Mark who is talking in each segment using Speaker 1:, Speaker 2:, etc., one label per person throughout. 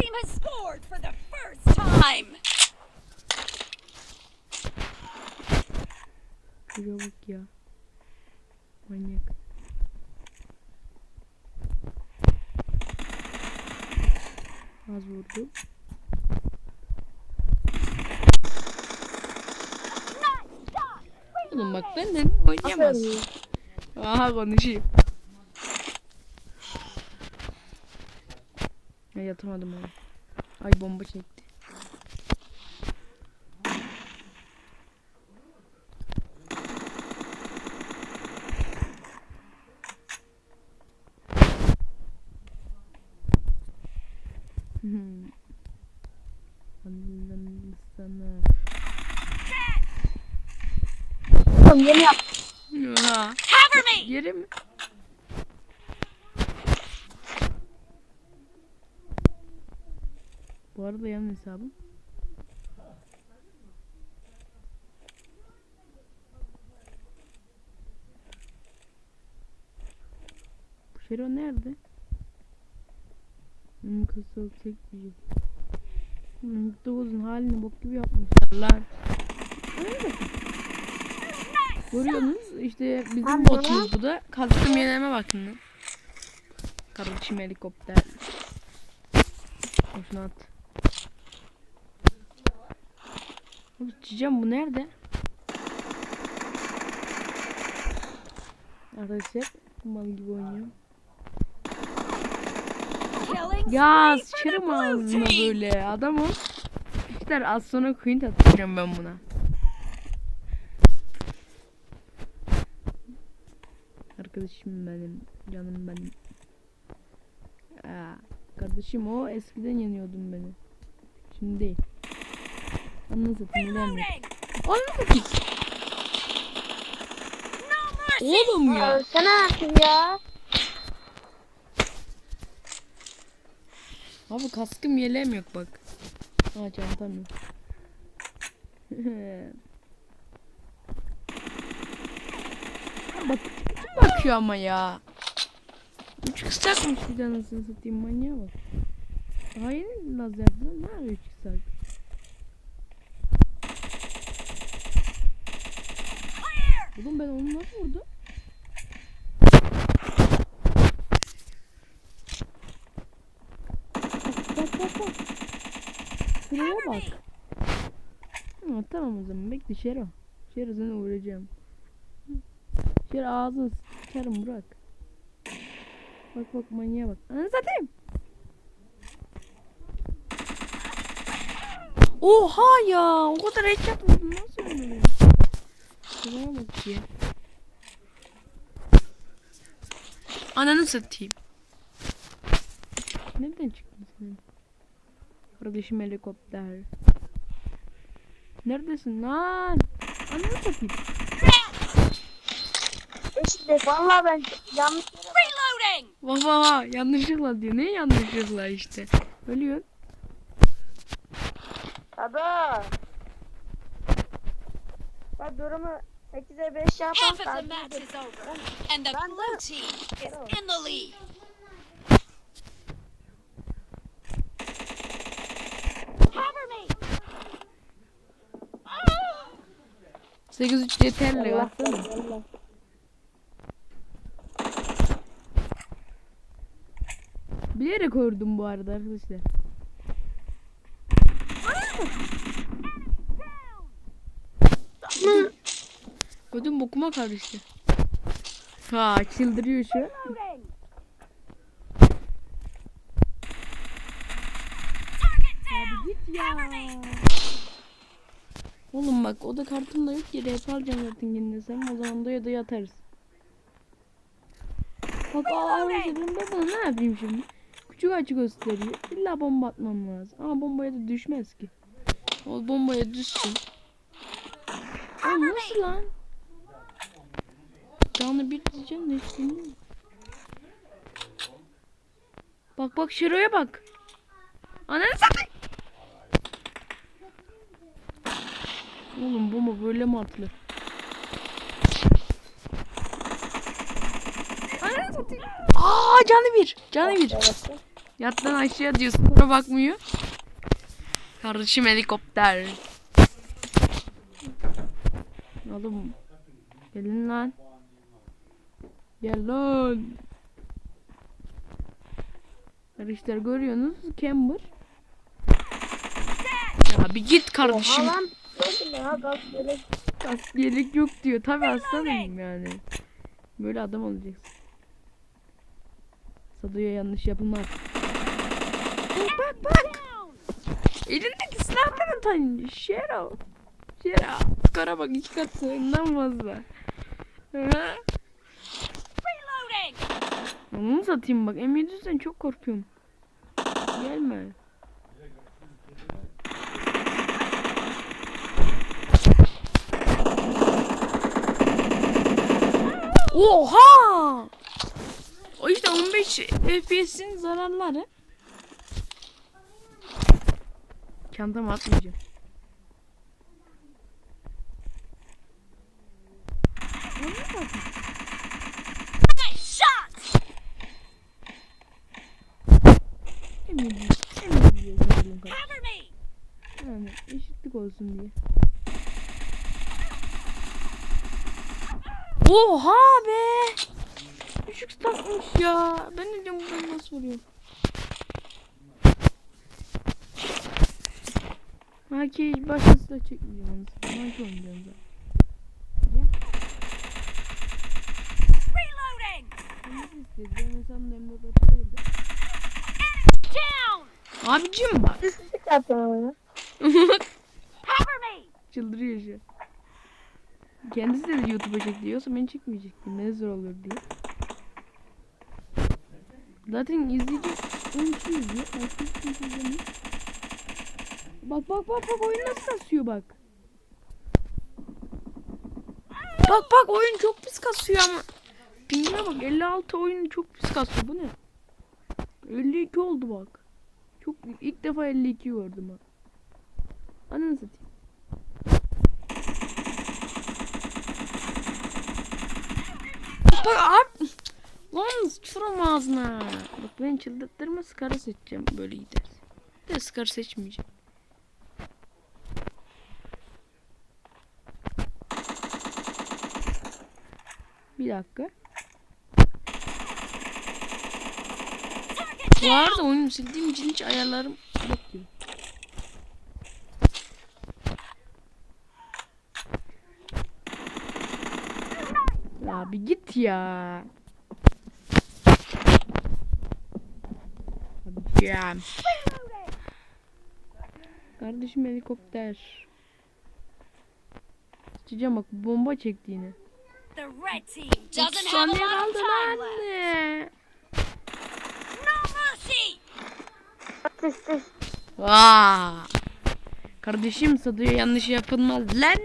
Speaker 1: team has scored for the first time.
Speaker 2: Şuraya bak ya. Manyak. Az vurdu. Oğlum bak benden oynayamaz. Aha konuşayım. Ya yatamadım onu. Ay bomba çekti. Anladım sana.
Speaker 3: Oğlum yeni yap.
Speaker 1: Cover me.
Speaker 2: Yeri mi? Bu arada yan hesabım. Bu Şero nerede? Hmm, kısa yüksek bir şey. Dokuzun halini bok gibi yapmışlar. Görüyorsunuz işte bizim botumuz bu da. Kastım yeneme bakın lan. Kardeşim helikopter. Şunu at. Çiçeğim bu nerede? Arkadaşlar mal gibi oynuyorum. Ya
Speaker 1: blue
Speaker 2: ağzına böyle adam o. İşte az sonra queen atacağım ben buna. Arkadaşım benim, canım benim. Aa, kardeşim o eskiden yeniyordun beni. Şimdi değil. Anladın satayım neden mi?
Speaker 1: Reloading.
Speaker 2: Anladın satayım. Oğlum ya.
Speaker 3: Ölsene artık ya.
Speaker 2: Abi kaskım yeleğim yok bak. Aa çantam yok. bak kim bakıyor ama ya. Üç kısacakmış bir de anasını satayım manyağa bak. Daha yeni lazerdi ne arıyor üç kısak? Oğlum ben onu nasıl vurdum? Bak bak bak. Şuraya bak. Ha, tamam o zaman bekle Şero. Şero seni vuracağım. Şero ağzını sıçarım Burak. Bak bak manyağa bak. Anı satayım. Oha ya o kadar headshot vurdum nasıl oluyor? Şuraya bak ya. Ananı satayım. Nereden çıktın sen? Kardeşim helikopter. Neredesin lan? Ananı satayım.
Speaker 3: İşte vallahi ben yanlış
Speaker 1: Reloading.
Speaker 2: Vah vah yanlışlıkla diyor. Ne yanlışlıkla işte. Ölüyor.
Speaker 3: Tabii. Ben durumu 8'e 5
Speaker 1: Half of the match is over, and the blue team is in the lead. Cover me.
Speaker 2: 8-3 yeterli. Baksana. Bilerek ördüm bu arada arkadaşlar. Ödüm bokuma karıştı. Ha çıldırıyor şu. Abi git ya. Oğlum bak o da kartım da yok ki rap alacağım zaten kendine sen o zaman da ya da yatarız. Bak arkadaşlar ben ne yapayım şimdi? Küçük açı gösteriyor. İlla bomba atmam lazım. Ama bombaya da düşmez ki. O bombaya düşsün. Oğlum nasıl lan? Canlı bir diyeceğim de hiç bilmiyorum. Bak bak Şiro'ya bak. Ananı satayım. Oğlum bomba böyle mi atılır? Ananı satayım. Aa canı bir. Canı bir.
Speaker 3: Evet.
Speaker 2: Yattan aşağı diyorsun. Sonra bakmıyor. Kardeşim helikopter. Oğlum. Gelin lan. Gel lan. Arkadaşlar görüyorsunuz Camber. Ya bir git kardeşim.
Speaker 3: Oha lan.
Speaker 2: Askerlik yok diyor. Tabi aslanım yani. Böyle adam olacaksın. Sadoya yanlış yapılmaz. Bak bak bak. Elindeki silahların tane. Şero. Şero. Skora bak iki kat sığından fazla. Onu satayım bak. M700'den çok korkuyorum. Gelme. Oha! O işte 15 FPS'in zararları. Çantama atmayacağım. M700 yazalım kardeşim.
Speaker 1: Cover me.
Speaker 2: Yani eşitlik olsun diye. Oha be! Düşük takmış ya. Ben de diyorum ben nasıl vuruyorum. Haki başkası da çekmeyeceğim onu. Haki oynayacağım zaten.
Speaker 1: Reloading.
Speaker 2: Nasıl istedi? Ben mesela Nemrut açı değildi. Abicim bak.
Speaker 3: Düşük yaptım.
Speaker 2: Çıldırıyor şu. Kendisi de YouTube'a çek diyorsa beni çekmeyecektim. Ne zor olur diye. Zaten izleyici 10 kişi izliyor. Bak bak bak bak oyun nasıl kasıyor bak. Bak bak oyun çok pis kasıyor ama. Pingine bak 56 oyun çok pis kasıyor. Bu ne? 52 oldu bak. Çok ilk defa 52 gördüm ha. Ananı satayım. Bak abi. Lan sıçram ağzına. Bak beni çıldırtırma skara seçeceğim böyle giderse. De skar seçmeyeceğim. Bir dakika. Bu arada oyunu sildiğim için hiç ayarlarım yok gibi. Ya bir git ya. Abicim. Kardeşim helikopter. Sıçacağım bak bomba çekti yine.
Speaker 1: The red team
Speaker 2: 30
Speaker 1: doesn't have a
Speaker 2: saniye
Speaker 1: lot of
Speaker 2: kaldı
Speaker 1: time
Speaker 2: lan.
Speaker 1: left.
Speaker 3: Atış
Speaker 2: Vaa. Kardeşim Sadıya yanlış yapılmaz lan.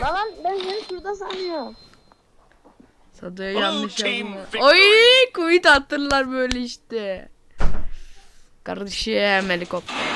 Speaker 3: Lan ben seni şurada sanıyorum.
Speaker 2: Sadıya yanlış
Speaker 4: team
Speaker 2: yapılmaz. Oy kuyut attırlar böyle işte. Kardeşim helikopter.